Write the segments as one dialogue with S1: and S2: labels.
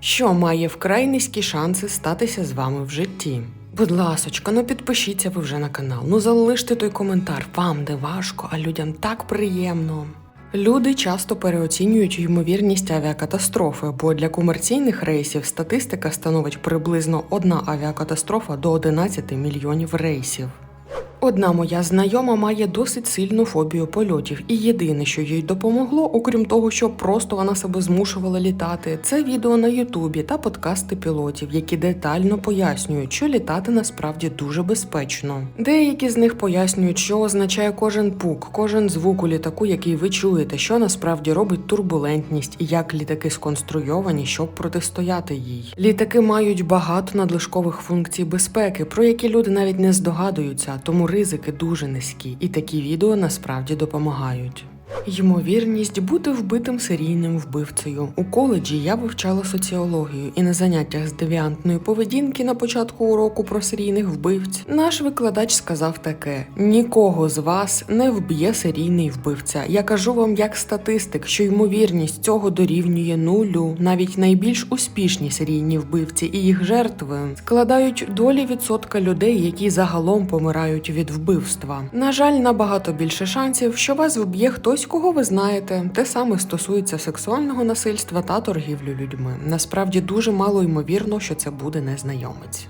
S1: що має вкрай низькі шанси статися з вами в житті. Будь ласочка, ну підпишіться ви вже на канал. Ну залиште той коментар. Вам не важко, а людям так приємно. Люди часто переоцінюють ймовірність авіакатастрофи, бо для комерційних рейсів статистика становить приблизно одна авіакатастрофа до 11 мільйонів рейсів. Одна моя знайома має досить сильну фобію польотів, і єдине, що їй допомогло, окрім того, що просто вона себе змушувала літати, це відео на Ютубі та подкасти пілотів, які детально пояснюють, що літати насправді дуже безпечно. Деякі з них пояснюють, що означає кожен пук, кожен звук у літаку, який ви чуєте, що насправді робить турбулентність і як літаки сконструйовані, щоб протистояти їй. Літаки мають багато надлишкових функцій безпеки, про які люди навіть не здогадуються, тому ризики дуже низькі, і такі відео насправді допомагають. Ймовірність бути вбитим серійним вбивцею. У коледжі я вивчала соціологію, і на заняттях з девіантної поведінки на початку уроку про серійних вбивць наш викладач сказав таке: нікого з вас не вб'є серійний вбивця. Я кажу вам як статистик, що ймовірність цього дорівнює нулю. Навіть найбільш успішні серійні вбивці і їх жертви складають долі відсотка людей, які загалом помирають від вбивства. На жаль, набагато більше шансів, що вас вб'є хтось, кого ви знаєте. Те саме стосується сексуального насильства та торгівлі людьми. Насправді дуже мало ймовірно, що це буде незнайомець.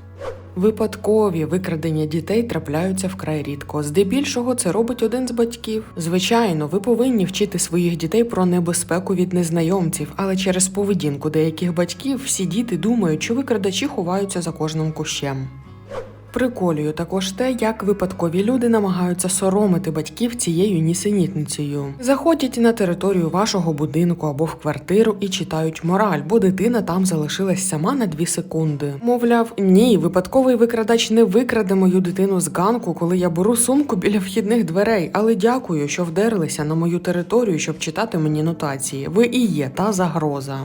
S1: Випадкові викрадення дітей трапляються вкрай рідко. Здебільшого це робить один з батьків. Звичайно, ви повинні вчити своїх дітей про небезпеку від незнайомців, але через поведінку деяких батьків всі діти думають, що викрадачі ховаються за кожним кущем. Приколюю також те, як випадкові люди намагаються соромити батьків цією нісенітницею. Заходять на територію вашого будинку або в квартиру і читають мораль, бо дитина там залишилась сама на дві секунди. Мовляв, ні, випадковий викрадач не викраде мою дитину з ганку, коли я беру сумку біля вхідних дверей. Але дякую, що вдерлися на мою територію, щоб читати мені нотації. Ви і є та загроза.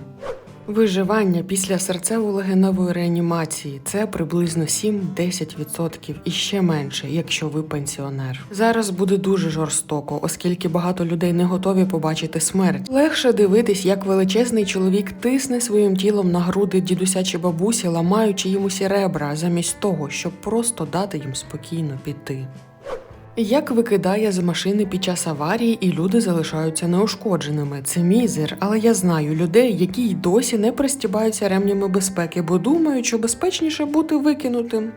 S1: Виживання після серцево-легеневої реанімації це приблизно 7-10% і ще менше, якщо ви пенсіонер. Зараз буде дуже жорстоко, оскільки багато людей не готові побачити смерть. Легше дивитись, як величезний чоловік тисне своїм тілом на груди дідуся чи бабусі, ламаючи їм усі ребра, замість того, щоб просто дати їм спокійно піти. Як викидає з машини під час аварії, і люди залишаються неушкодженими. Це мізер, але я знаю людей, які й досі не пристібаються ремнями безпеки, бо думають, що безпечніше бути викинутим.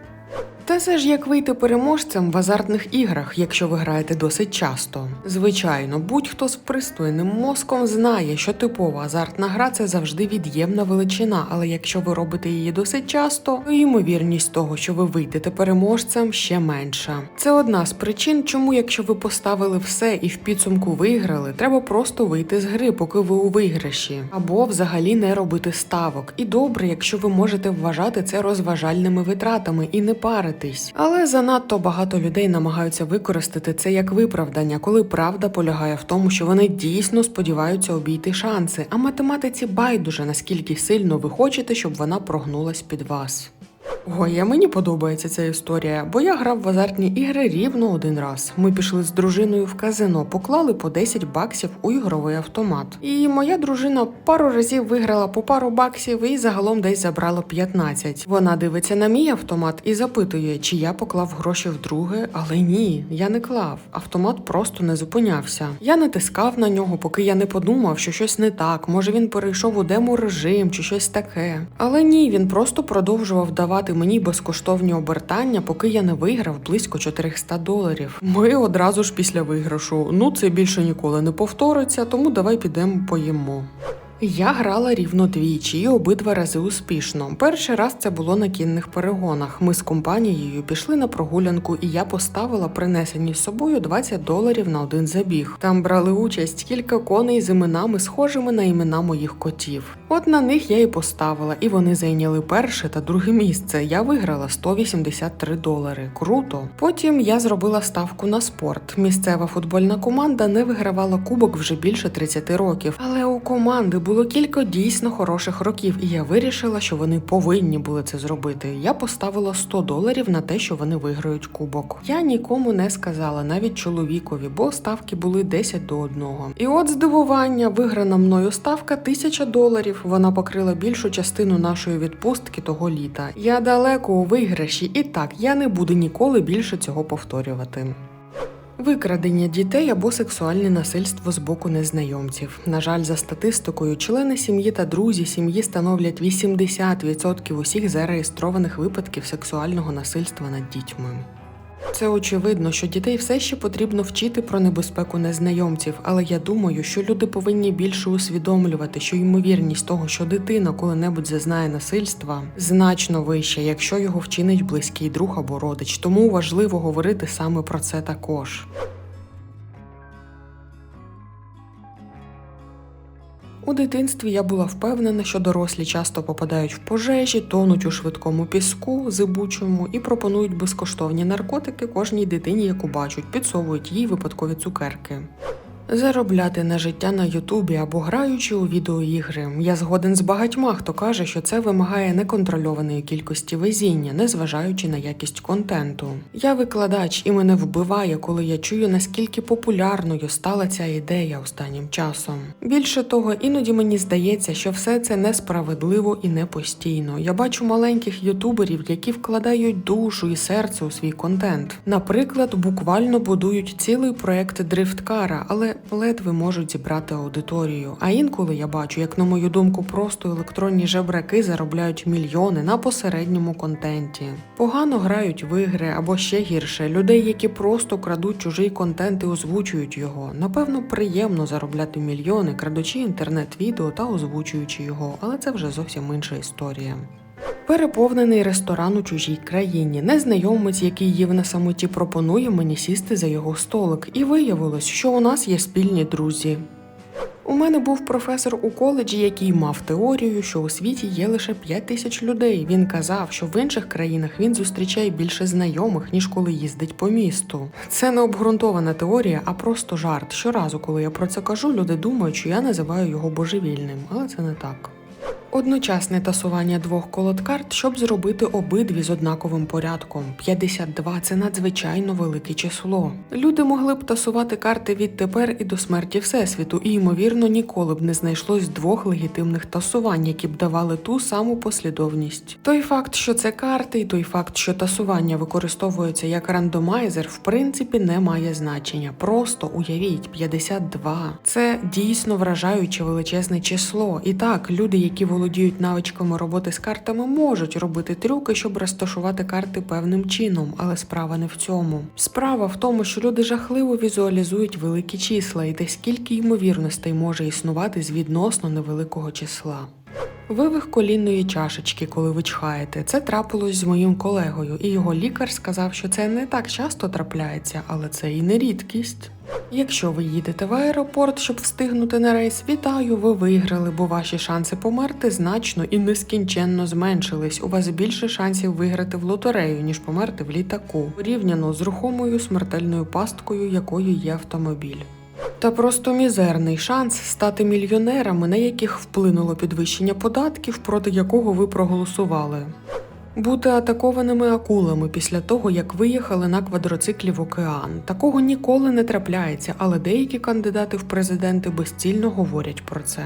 S1: Та це ж як вийти переможцем в азартних іграх, якщо ви граєте досить часто. Звичайно, будь-хто з пристойним мозком знає, що типова азартна гра це завжди від'ємна величина, але якщо ви робите її досить часто, то ймовірність того, що ви вийдете переможцем, ще менша. Це одна з причин, чому, якщо ви поставили все і в підсумку виграли, треба просто вийти з гри, поки ви у виграші, або взагалі не робити ставок. І добре, якщо ви можете вважати це розважальними витратами і не паритись. Але занадто багато людей намагаються використати це як виправдання, коли правда полягає в тому, що вони дійсно сподіваються обійти шанси, а математиці байдуже наскільки сильно ви хочете, щоб вона прогнулась під вас. Ой, а мені подобається ця історія, бо я грав в азартні ігри рівно один раз. Ми пішли з дружиною в казино, поклали по 10 баксів у ігровий автомат. І моя дружина пару разів виграла по пару баксів і загалом десь забрала 15. Вона дивиться на мій автомат і запитує, чи я поклав гроші вдруге, але ні, я не клав. Автомат просто не зупинявся. Я натискав на нього, поки я не подумав, що щось не так. Може він перейшов у демо режим чи щось таке. Але ні, він просто продовжував давати мені безкоштовні обертання, поки я не виграв близько 400 доларів. Ми одразу ж після виграшу. Ну це більше ніколи не повториться, тому давай підемо поїмо. Я грала рівно двічі і обидва рази успішно. Перший раз це було на кінних перегонах. Ми з компанією пішли на прогулянку, і я поставила принесені з собою 20 доларів на один забіг. Там брали участь кілька коней з іменами, схожими на імена моїх котів. От на них я і поставила, і вони зайняли перше та друге місце. Я виграла 183 долари. Круто. Потім я зробила ставку на спорт. Місцева футбольна команда не вигравала кубок вже більше 30 років, але у команди було кілька дійсно хороших років, і я вирішила, що вони повинні були це зробити. Я поставила 100 доларів на те, що вони виграють кубок. Я нікому не сказала, навіть чоловікові, бо ставки були 10 до 1. І от здивування, виграна мною ставка 1000 доларів. Вона покрила більшу частину нашої відпустки того літа. Я далеко у виграші, і так я не буду ніколи більше цього повторювати. Викрадення дітей або сексуальне насильство з боку незнайомців. На жаль, за статистикою, члени сім'ї та друзі сім'ї становлять 80% усіх зареєстрованих випадків сексуального насильства над дітьми. Це очевидно, що дітей все ще потрібно вчити про небезпеку незнайомців, але я думаю, що люди повинні більше усвідомлювати, що ймовірність того, що дитина коли-небудь зазнає насильства, значно вища, якщо його вчинить близький друг або родич. Тому важливо говорити саме про це також. У дитинстві я була впевнена, що дорослі часто попадають в пожежі, тонуть у швидкому піску, зибучому і пропонують безкоштовні наркотики кожній дитині, яку бачать, підсовують їй випадкові цукерки. Заробляти на життя на Ютубі або граючи у відеоігри. Я згоден з багатьма, хто каже, що це вимагає неконтрольованої кількості везіння, незважаючи на якість контенту. Я викладач і мене вбиває, коли я чую, наскільки популярною стала ця ідея останнім часом. Більше того, іноді мені здається, що все це несправедливо і не постійно. Я бачу маленьких ютуберів, які вкладають душу і серце у свій контент. Наприклад, буквально будують цілий проект дрифткара, але ледве можуть зібрати аудиторію. А інколи я бачу, як на мою думку, просто електронні жебраки заробляють мільйони на посередньому контенті. Погано грають в ігри або ще гірше людей, які просто крадуть чужий контент і озвучують його. Напевно, приємно заробляти мільйони, крадучи інтернет-відео та озвучуючи його, але це вже зовсім інша історія. Переповнений ресторан у чужій країні. Незнайомець, який їв на самоті, пропонує мені сісти за його столик, і виявилось, що у нас є спільні друзі. У мене був професор у коледжі, який мав теорію, що у світі є лише 5 тисяч людей. Він казав, що в інших країнах він зустрічає більше знайомих, ніж коли їздить по місту. Це не обґрунтована теорія, а просто жарт. Щоразу, коли я про це кажу, люди думають, що я називаю його божевільним, але це не так. Одночасне тасування двох колод карт, щоб зробити обидві з однаковим порядком. 52 – це надзвичайно велике число. Люди могли б тасувати карти відтепер і до смерті Всесвіту, і ймовірно ніколи б не знайшлось двох легітимних тасувань, які б давали ту саму послідовність. Той факт, що це карти, і той факт, що тасування використовується як рандомайзер, в принципі не має значення. Просто уявіть, 52 – це дійсно вражаюче величезне число. І так, люди, які володіють навичками роботи з картами, можуть робити трюки, щоб розташувати карти певним чином, але справа не в цьому. Справа в тому, що люди жахливо візуалізують великі числа і те, скільки ймовірностей може існувати з відносно невеликого числа. Вивих колінної чашечки, коли ви чхаєте. Це трапилось з моїм колегою, і його лікар сказав, що це не так часто трапляється, але це і не рідкість. Якщо ви їдете в аеропорт, щоб встигнути на рейс, вітаю, ви виграли, бо ваші шанси померти значно і нескінченно зменшились. У вас більше шансів виграти в лотерею, ніж померти в літаку, порівняно з рухомою смертельною пасткою, якою є автомобіль. Та просто мізерний шанс стати мільйонерами, на яких вплинуло підвищення податків, проти якого ви проголосували. Бути атакованими акулами після того, як виїхали на квадроциклі в океан. Такого ніколи не трапляється, але деякі кандидати в президенти безцільно говорять про це.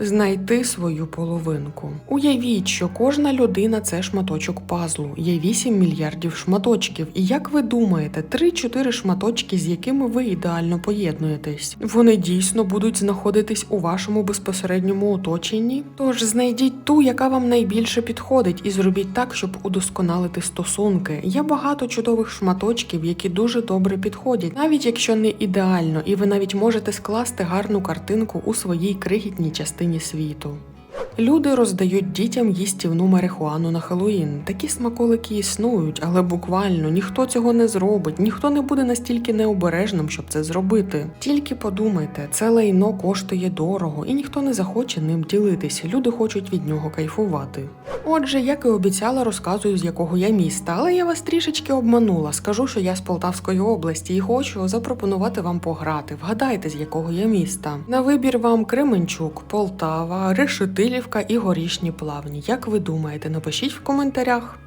S1: Знайти свою половинку. Уявіть, що кожна людина це шматочок пазлу. Є 8 мільярдів шматочків. І як ви думаєте, 3-4 шматочки, з якими ви ідеально поєднуєтесь, вони дійсно будуть знаходитись у вашому безпосередньому оточенні? Тож знайдіть ту, яка вам найбільше підходить, і зробіть так, щоб удосконалити стосунки. Є багато чудових шматочків, які дуже добре підходять, навіть якщо не ідеально, і ви навіть можете скласти гарну картинку у своїй крихітній частині світу. Люди роздають дітям їстівну марихуану на Хеллоїн. Такі смаколики існують, але буквально ніхто цього не зробить, ніхто не буде настільки необережним, щоб це зробити. Тільки подумайте, це лайно коштує дорого, і ніхто не захоче ним ділитися. Люди хочуть від нього кайфувати. Отже, як і обіцяла, розказую, з якого я міста, але я вас трішечки обманула. Скажу, що я з Полтавської області і хочу запропонувати вам пограти. Вгадайте, з якого я міста. На вибір вам Кременчук, Полтава, Решетилівка і Горішні Плавні. Як ви думаєте, напишіть в коментарях.